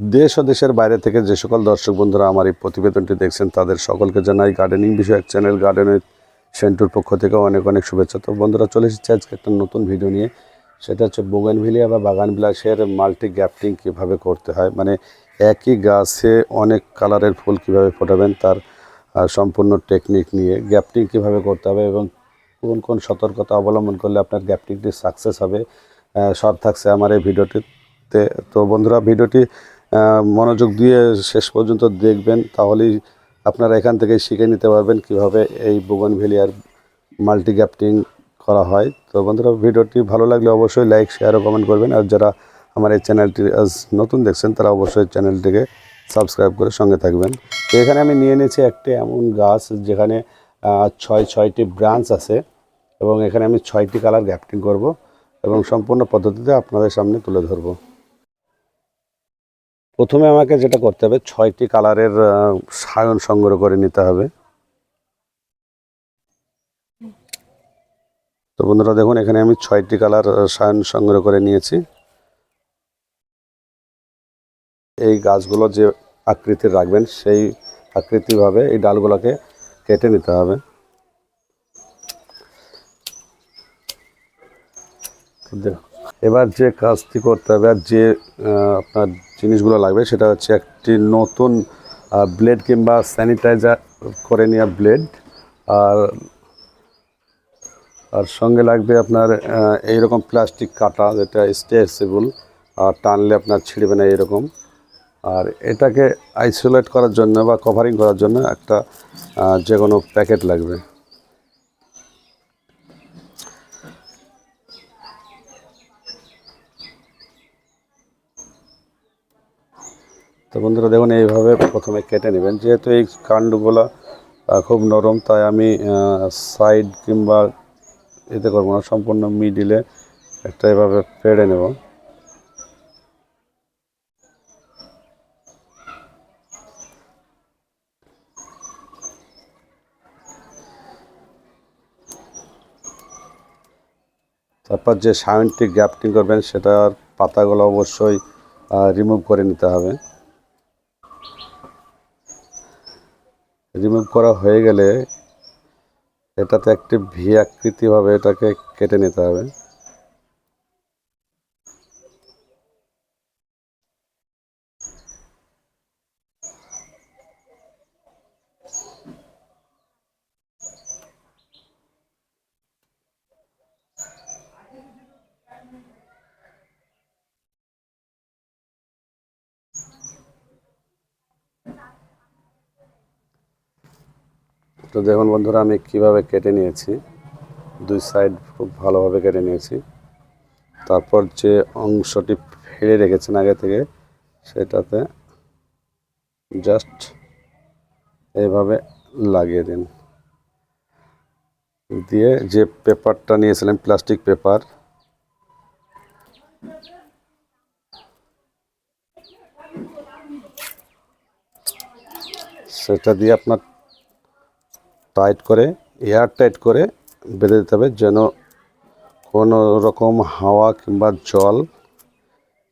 দেশ ও দেশের বাইরে থেকে যে সকল দর্শক বন্ধুরা আমার এই প্রতিবেদনটি দেখছেন, তাদের সকলকে জানাই গার্ডেনিং বিষয়ক চ্যানেল গার্ডেনের সেন্টুর পক্ষ থেকে অনেক অনেক শুভেচ্ছা। তো বন্ধুরা, চলে এসেছি আজকে একটা নতুন ভিডিও নিয়ে। সেটা হচ্ছে বোগানভিলিয়া বা বাগান বিলাসের মাল্টি গ্যাপটিং কীভাবে করতে হয় মানে একই গাছে অনেক কালারের ফুল কীভাবে ফোটাবেন, তার সম্পূর্ণ টেকনিক নিয়ে গ্যাপটিং কীভাবে করতে হবে এবং কোন কোন সতর্কতা অবলম্বন করলে আপনার গ্যাপটিংটি সাকসেস হবে সব থাকছে আমার এই ভিডিওটিতে তো বন্ধুরা ভিডিওটি মনোযোগ দিয়ে শেষ পর্যন্ত দেখবেন, তাহলেই আপনারা এখান থেকে শিখে নিতে পারবেন কীভাবে এই বুগনভেলিয়ার মাল্টি গ্যাপটিং করা হয়। তো বন্ধুরা, ভিডিওটি ভালো লাগলে অবশ্যই লাইক শেয়ার ও কমেন্ট করবেন। আর যারা আমার এই চ্যানেলটি আজ নতুন দেখছেন, তারা অবশ্যই চ্যানেলটিকে সাবস্ক্রাইব করে সঙ্গে থাকবেন। তো এখানে আমি নিয়ে নিয়েছি একটি এমন গাছ, যেখানে ছয়, ছয়টি ব্রাঞ্চ আছে এবং এখানে আমি ছয়টি কালার গ্যাপটিং করব এবং সম্পূর্ণ পদ্ধতিতে আপনাদের সামনে তুলে ধরবো। প্রথমে আমাকে যেটা করতে হবে, ছয়টি কালারের সায়ন সংগ্রহ করে নিতে হবে। তো বন্ধুরা দেখুন, এখানে আমি ছয়টি কালার সায়ন সংগ্রহ করে নিয়েছি। এই গাছগুলো যে আকৃতির রাখবেন, সেই আকৃতিভাবে এই ডালগুলোকে কেটে নিতে হবে। এবার যে কাজটি করতে হবে, আর যে আপনার জিনিসগুলো লাগবে, সেটা হচ্ছে একটি নতুন ব্লেড কিংবা স্যানিটাইজার করে নেওয়া ব্লেড আর আর সঙ্গে লাগবে আপনার এইরকম প্লাস্টিক কাটা যেটা স্ট্রেচেবল আর টানলে আপনার ছিঁড়বে না এরকম আর এটাকে আইসোলেট করার জন্য বা কভারিং করার জন্য একটা যে কোনো প্যাকেট লাগবে। তো বন্ধুরা দেখুন, এইভাবে প্রথমে কেটে নেবেন। যেহেতু এই কাণ্ডগুলো খুব নরম, তাই আমি সাইড কিংবা এতে করব না, সম্পূর্ণ মিডিলে একটা এভাবে পেড়ে নেব। তারপর যে সাউন্ডটি গ্যাপটিং করবেন, সেটার পাতাগুলো অবশ্যই রিমুভ করে নিতে হবে। রিমুভ করা হয়ে গেলে এটাতে একটি ভি আকৃতিভাবে এটাকে কেটে নিতে হবে। তো দেখুন বন্ধুরা, আমি কীভাবে কেটে নিয়েছি। দুই সাইড খুব ভালোভাবে কেটে নিয়েছি। তারপর যে অংশটি ফেলে রেখেছেন আগে থেকে, সেটাতে জাস্ট এইভাবে লাগিয়ে দিন। দিয়ে যে পেপারটা নিয়েছিলেন প্লাস্টিক পেপার সেটা দিয়ে আপনার টাইট করে এয়ার টাইট করে বেঁধে দিতে হবে যেন কোনো রকম হাওয়া কিংবা জল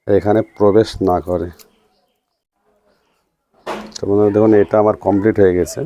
এখানে প্রবেশ না করে। তো বন্ধুরা দেখুন, এটা আমার কমপ্লিট হয়ে গেছে।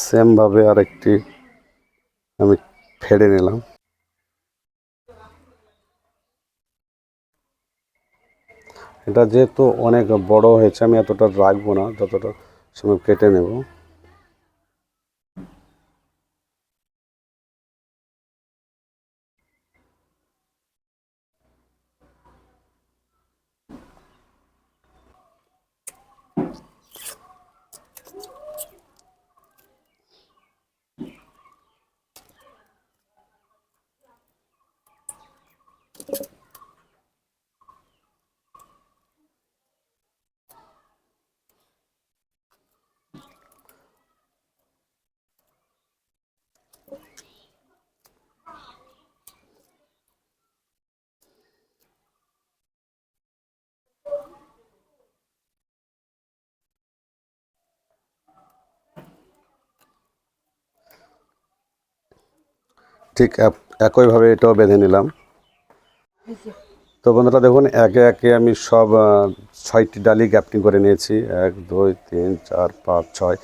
সেমভাবে আরেকটি আমি ফেড়ে নিলাম। এটা যেহেতু অনেক বড় হয়েছে, আমি এতটা রাখব না, যতটা সময় কেটে নেব। ঠিক এক- একইভাবে এটাও বেঁধে নিলাম। তো বন্ধুরা দেখুন, একে একে আমি সব ছয়টি ডালি গ্যাপটিং করে নিয়েছি। এক, দুই, তিন, চার, পাঁচ, ছয়।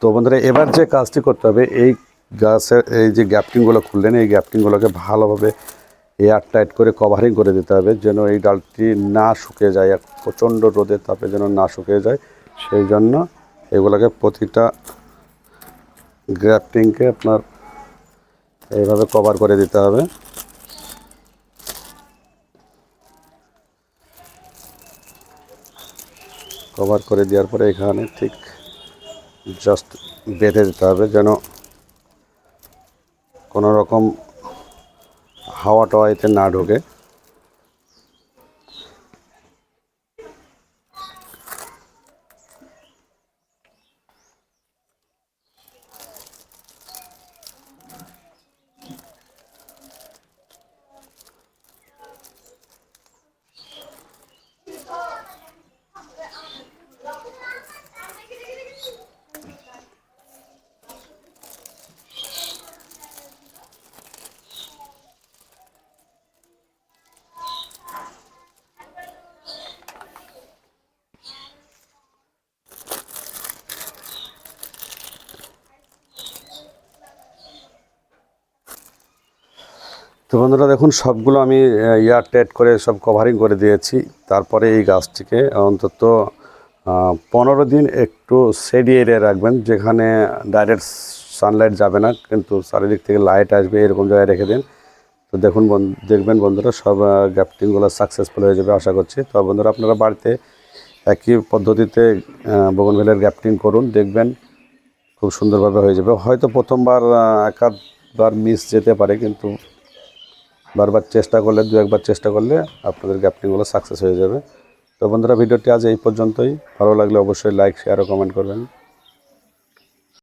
তো বন্ধুরা, এবার যে কাজটি করতে হবে, এই গাছের এই যে গ্যাপটিংগুলো খুললেন, এই গ্যাপটিংগুলোকে ভালোভাবে এয়ার টাইট করে কভারিং করে দিতে হবে, যেন এই ডালটি না শুকিয়ে যায়। এক প্রচণ্ড রোদের তাপে যেন না শুকিয়ে যায়। সেই জন্য এগুলোকে প্রতিটা গ্যাপটিংকে আপনার এইভাবে কভার করে দিতে হবে। কভার করে দেওয়ার পরে এখানে ঠিক জাস্ট বেঁধে দিতে হবে যেন কোনো রকম হাওয়া টাওয়া এতে না ঢোকে। বন্ধুরা দেখুন সবগুলো আমি ইয়ার টেট করে সব কভারিং করে দিয়েছি। তারপরে এই গাছটিকে অন্তত পনেরো দিন একটু সেডি এরিয়া রাখবেন যেখানে ডাইরেক্ট সানলাইট যাবে না কিন্তু চারিদিক থেকে লাইট আসবে এরকম জায়গায় রেখে দিন। তো দেখুন বন- দেখবেন বন্ধুরা সব গ্যাপটিংগুলো সাকসেসফুল হয়ে যাবে আশা করছি। তো বন্ধুরা আপনারা বাড়িতে একই পদ্ধতিতে বগনভেলের গ্যাপটিং করুন দেখবেন খুব সুন্দরভাবে হয়ে যাবে। হয়তো প্রথমবার আহ, এক আধবার মিস যেতে পারে কিন্তু বারবার চেষ্টা করলে, দু একবার চেষ্টা করলে আপনাদের গ্যাপটিংগুলো সাকসেস হয়ে যাবে। তো বন্ধুরা, ভিডিওটি আজ এই পর্যন্তই। ভালো লাগলে অবশ্যই লাইক শেয়ার ও কমেন্ট করবেন।